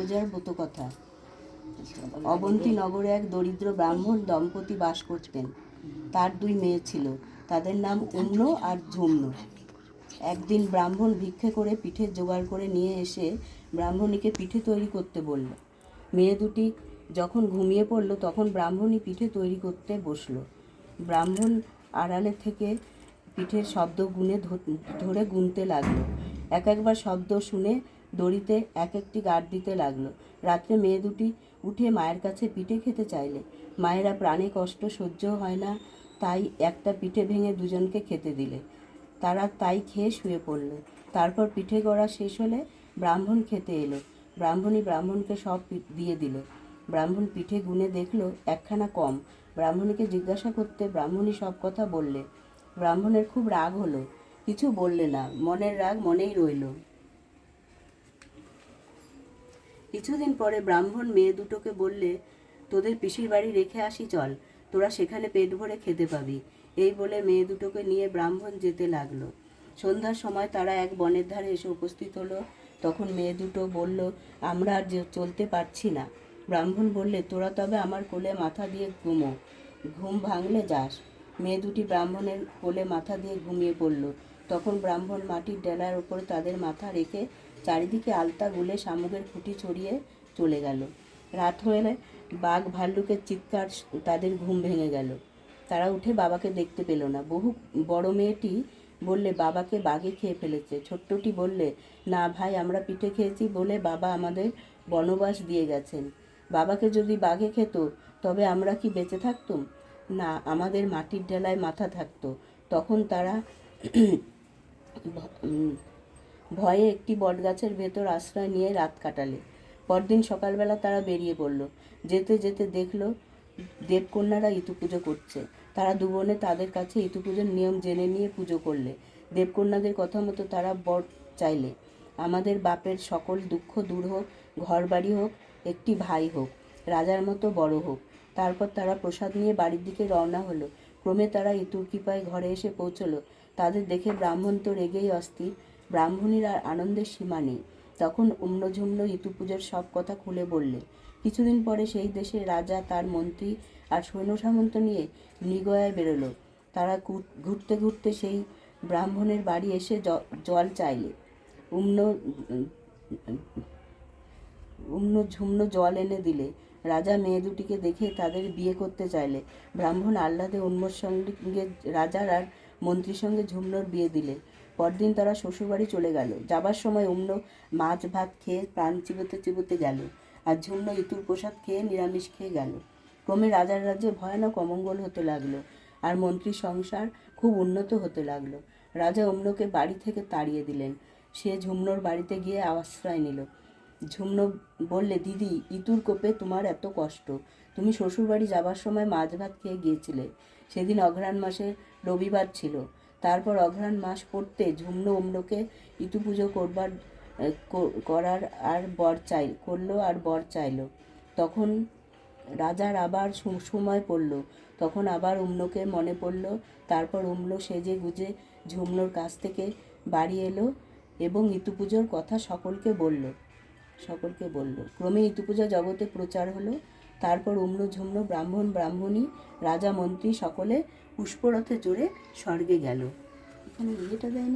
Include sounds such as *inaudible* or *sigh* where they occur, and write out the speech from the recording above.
পূজার ব্রতকথা অবন্তী নগরে এক দরিদ্র ব্রাহ্মণ দম্পতি বাস করতেন। তার দুই মেয়ে ছিল। তাদের নাম উম্ন আর ঝুম্ন। একদিন ব্রাহ্মণ ভিক্ষে করে পিঠে জোগাড় করে নিয়ে এসে ব্রাহ্মণীকে পিঠে তৈরি করতে বলল। মেয়ে দুটি যখন ঘুমিয়ে পড়ল তখন ব্রাহ্মণী পিঠে তৈরি করতে বসল। ব্রাহ্মণ আড়ালে থেকে পিঠের শব্দ গুনে ধরে গুনতে লাগল। এক একবার শব্দ শুনে দড়িতে এক একটি গাঁট দিতে লাগল। রাত্রে মেয়ে দুটি উঠে মায়ের কাছে পিঠে খেতে চাইলে। মায়েরা প্রাণে কষ্ট সহ্য হয় না, তাই একটা পিঠে ভেঙে দুজনকে খেতে দিলে। তারা তাই খেয়ে শুয়ে পড়ল। তারপর পিঠে গড়া শেষ হলে ব্রাহ্মণ খেতে এলো। ব্রাহ্মণী ব্রাহ্মণকে সব দিয়ে দিল। ব্রাহ্মণ পিঠে গুনে দেখল একখানা কম। ব্রাহ্মণীকে জিজ্ঞাসা করতে ব্রাহ্মণী সব কথা বললে। ব্রাহ্মণের খুব রাগ হলো। কিছু বললে না। মনের রাগ মনেই রইল। কিছুদিন পরে ব্রাহ্মণ মেয়ে দুটোকে বললে, তোদের পিসির বাড়ি রেখে আসি চল, তোরা সেখানে পেট ভরে খেতে পাবি। এই বলে মেয়ে দুটোকে নিয়ে ব্রাহ্মণ যেতে লাগল। সন্ধ্যার সময় তারা এক বনের ধারে এসে উপস্থিত হলো। তখন মেয়ে দুটো বলল, আমরা আর চলতে পারছি না। ব্রাহ্মণ বললে, তোরা তবে আমার কোলে মাথা দিয়ে ঘুমো, ঘুম ভাঙলে যাস। মেয়ে দুটি ব্রাহ্মণের কোলে মাথা দিয়ে ঘুমিয়ে পড়ল। তখন ব্রাহ্মণ মাটির ডেলার উপরে তাদের মাথা রেখে চারিদিকে আলতা গুলে শামুকের খুঁটি ছড়িয়ে চলে গেল। রাত হলে বাঘ ভাল্লুকের চিৎকার তাদের ঘুম ভেঙে গেল। তারা উঠে বাবাকে দেখতে পেল না। বহু বড় মেয়েটি বললে, বাবাকে বাঘে খেয়ে ফেলেছে। ছোট্টটি বললে, না ভাই, আমরা পিঠে খেয়েছি বলে বাবা আমাদের বনবাস দিয়ে গেছেন। বাবাকে যদি বাঘে খেত, তবে আমরা কি বেঁচে থাকতুম? না, আমাদের মাটির ডেলায় মাথা থাকতো। তখন তারা *clears throat* ভয়ে একটি বটগাছের ভেতর আশ্রয় নিয়ে রাত কাটালে। পরদিন সকালবেলা তারা বেরিয়ে পড়ল। যেতে যেতে দেখল দেবকন্যারা ইতু পুজো করছে। তারা দুবনে তাদের কাছে ইতু পুজোর নিয়ম জেনে নিয়ে পুজো করলে। দেবকন্যাদের কথা মতো তারা বর চাইলে। আমাদের বাপের সকল দুঃখ দূর হোক ঘর বাড়ি হোক, একটি ভাই হোক, রাজার মতো বড় হোক। তারপর তারা প্রসাদ নিয়ে বাড়ির দিকে রওনা হলো। ক্রমে তারা ইতুর কৃপায় ঘরে এসে পৌঁছলো। তাদের দেখে ব্রাহ্মণ তো রেগেই অস্থির। ব্রাহ্মণীর আর আনন্দের সীমা নেই। তখন উম্নঝুম্ন ইতু পুজোর সব কথা খুলে বললে। কিছুদিন পরে সেই দেশে রাজা, তার মন্ত্রী আর সৈন্য সামন্ত নিয়ে মৃগয়ায় বেরোলো। তারা ঘুরতে ঘুরতে সেই ব্রাহ্মণের বাড়ি এসে জল চাইলে। উম্ন উম্ন ঝুম্ন জল এনে দিলে। রাজা মেয়ে দুটিকে দেখে তাদের বিয়ে করতে চাইলে। ব্রাহ্মণ আহ্লাদে উন্মোর সঙ্গে রাজার আর মন্ত্রীর সঙ্গে ঝুম্নর বিয়ে দিলে। পরদিন তারা শ্বশুরবাড়ি চলে গেল। যাবার সময় উম্ন মাছ ভাত খেয়ে প্রাণ চিবোতে চিবোতে গেল আর ঝুমনো ইতুর প্রসাদ খেয়ে নিরামিষ খেয়ে গেল। ক্রমে রাজার রাজ্যে ভয়ানক অমঙ্গল হতে লাগল আর মন্ত্রীর সংসার খুব উন্নত হতে লাগল। রাজা অম্নকে বাড়ি থেকে তাড়িয়ে দিলেন। সে ঝুমনোর বাড়িতে গিয়ে আশ্রয় নিল। ঝুমনো বললে, দিদি ইতুর কোপে তোমার এত কষ্ট। তুমি শ্বশুরবাড়ি যাবার সময় মাছ ভাত খেয়ে গিয়েছিলে। সেদিন অঘ্রাণ মাসের রবিবার ছিল। তারপর অঘ্রাণ মাস পড়তে ঝুমনো অম্নকে ইতু পুজো করবার করার আর বর চাই করল আর বর চাইলো। তখন রাজার আবার সময় পড়ল। তখন আবার উম্নকে মনে পড়ল। তারপর উম্ন সেজে গুজে ঝুমনোর কাছ থেকে বাড়ি এলো এবং ইতু পুজোর কথা সকলকে বলল সকলকে বলল। ক্রমে ইতু পূজা জগতে প্রচার হলো। তারপর উম্র ঝুম্র ব্রাহ্মণ ব্রাহ্মণী, রাজা মন্ত্রী সকলে পুষ্পরথে চড়ে স্বর্গে গেল। এখানে ইয়েটা দেয়নি।